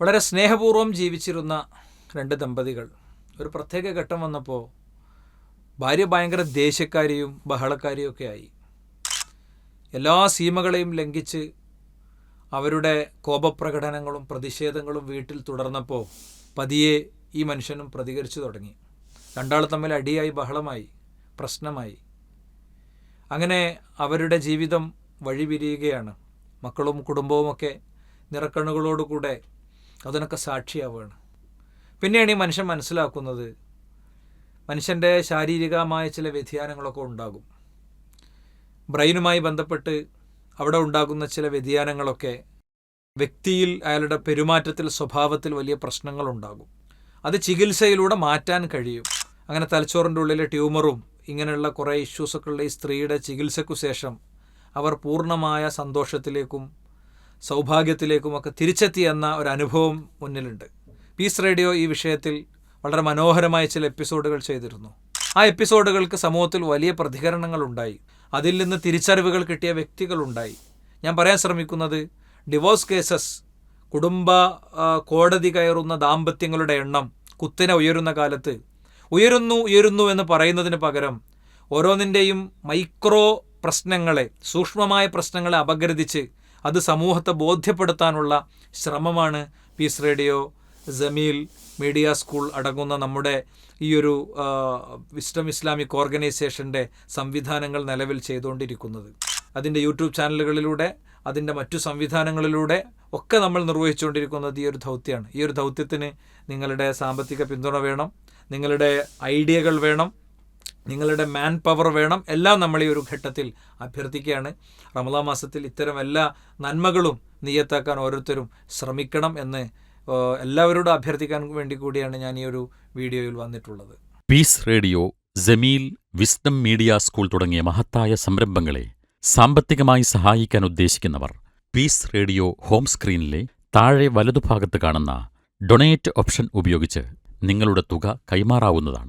വളരെ സ്നേഹപൂർവം ജീവിച്ചിരുന്ന രണ്ട് ദമ്പതികൾ. ഒരു പ്രത്യേക ഘട്ടം വന്നപ്പോൾ ഭാര്യ ഭയങ്കര ദേഷ്യക്കാരിയും ബഹളക്കാരിയും ഒക്കെ ആയി. എല്ലാ സീമകളെയും ലംഘിച്ച് അവരുടെ കോപപ്രകടനങ്ങളും പ്രതിഷേധങ്ങളും വീട്ടിൽ തുടർന്നപ്പോൾ പതിയെ ഈ മനുഷ്യനും പ്രതികരിച്ചു തുടങ്ങി. രണ്ടാൾ തമ്മിൽ അടിയായി ബഹളമായി പ്രശ്നമായി. അങ്ങനെ അവരുടെ ജീവിതം വഴിപിരിയുകയാണ്. മക്കളും കുടുംബവുമൊക്കെ നിറക്കണ്ണുകളോടുകൂടെ അതിനൊക്കെ സാക്ഷിയാവുകയാണ്. പിന്നെയാണ് ഈ മനുഷ്യൻ മനസ്സിലാക്കുന്നത് മനുഷ്യന്റെ ശാരീരികമായ ചില വ്യതിയാനങ്ങളൊക്കെ ഉണ്ടാകും. ബ്രെയിനുമായി ബന്ധപ്പെട്ട് അവിടെ ഉണ്ടാകുന്ന ചില വ്യതിയാനങ്ങളൊക്കെ വ്യക്തിയിൽ അയാളുടെ പെരുമാറ്റത്തിൽ സ്വഭാവത്തിൽ വലിയ പ്രശ്നങ്ങളുണ്ടാകും. അത് ചികിത്സയിലൂടെ മാറ്റാൻ കഴിയും. അങ്ങനെ തലച്ചോറിന്റെ ഉള്ളിലെ ട്യൂമറും ഇങ്ങനെയുള്ള കുറേ ഇഷ്യൂസൊക്കെ ഉള്ള ഈ സ്ത്രീയുടെ ചികിത്സയ്ക്കു ശേഷം അവർ പൂർണമായ സന്തോഷത്തിലേക്കും സൗഭാഗ്യത്തിലേക്കുമൊക്കെ തിരിച്ചെത്തി എന്ന ഒരു അനുഭവം മുന്നിലുണ്ട്. പീസ് റേഡിയോ ഈ വിഷയത്തിൽ വളരെ മനോഹരമായ ചില എപ്പിസോഡുകൾ ചെയ്തിരുന്നു. ആ എപ്പിസോഡുകൾക്ക് സമൂഹത്തിൽ വലിയ പ്രതികരണങ്ങൾ ഉണ്ടായി അതിൽ നിന്ന് തിരിച്ചറിവുകൾ കിട്ടിയ വ്യക്തികളുണ്ടായി. ഞാൻ പറയാൻ ശ്രമിക്കുന്നത് ഡിവോഴ്സ് കേസസ് കുടുംബ കോടതി കയറുന്ന ദാമ്പത്യങ്ങളുടെ എണ്ണം കുത്തിനെ ഉയരുന്ന കാലത്ത് ഉയരുന്നു ഉയരുന്നു എന്ന് പറയുന്നതിന് പകരം ഓരോന്നിന്റെയും മൈക്രോ പ്രശ്നങ്ങളെ സൂക്ഷ്മമായ പ്രശ്നങ്ങളെ അപഗ്രഥിച്ച് അത് സമൂഹത്തെ ബോധ്യപ്പെടുത്താനുള്ള ശ്രമമാണ് peace radio Jameel media school അടങ്ങുന്ന നമ്മുടെ ഈ ഒരു വിസ്റ്റം ഇസ്ലാമിക് ഓർഗനൈസേഷന്റെ സംവിധാനങ്ങൾ നിലവിൽ ചെയ്തുകൊണ്ടിരിക്കുന്നത്. അതിന്റെ യൂട്യൂബ് ചാനലുകളിലൂടെ അതിന്റെ മറ്റു സംവിധാനങ്ങളിലൂടെ ഒക്കെ നമ്മൾ നിർവഹിച്ചുകൊണ്ടിരിക്കുന്നത് ഈ ഒരു ദൗത്യമാണ്. ഈ ഒരു ദൗത്യത്തിന് നിങ്ങളുടെ സാമ്പത്തിക പിന്തുണ വേണം. നിങ്ങളുടെ ഐഡിയകൾ വേണം. നിങ്ങളുടെ മാൻ പവർ വേണം. എല്ലാം നമ്മൾ ഈ ഒരു ഘട്ടത്തിൽ അഭ്യർത്ഥിക്കുകയാണ്. റമദാ മാസത്തിൽ ഇത്തരം എല്ലാ നന്മകളും നീയത്താക്കാൻ ഓരോരുത്തരും ശ്രമിക്കണം എന്ന് എല്ലാവരോടും അഭ്യർത്ഥിക്കാൻ വേണ്ടി കൂടിയാണ് ഞാൻ ഈ ഒരു വീഡിയോയിൽ വന്നിട്ടുള്ളത്. Peace radio Jameel wisdom media school തുടങ്ങിയ മഹത്തായ സംരംഭങ്ങളെ സാമ്പത്തികമായി സഹായിക്കാൻ ഉദ്ദേശിക്കുന്നവർ പീസ് റേഡിയോ ഹോം സ്ക്രീനിലെ താഴെ വലതുഭാഗത്ത് കാണുന്ന ഡൊണേറ്റ് ഓപ്ഷൻ ഉപയോഗിച്ച് നിങ്ങളുടെ തുക കൈമാറാവുന്നതാണ്.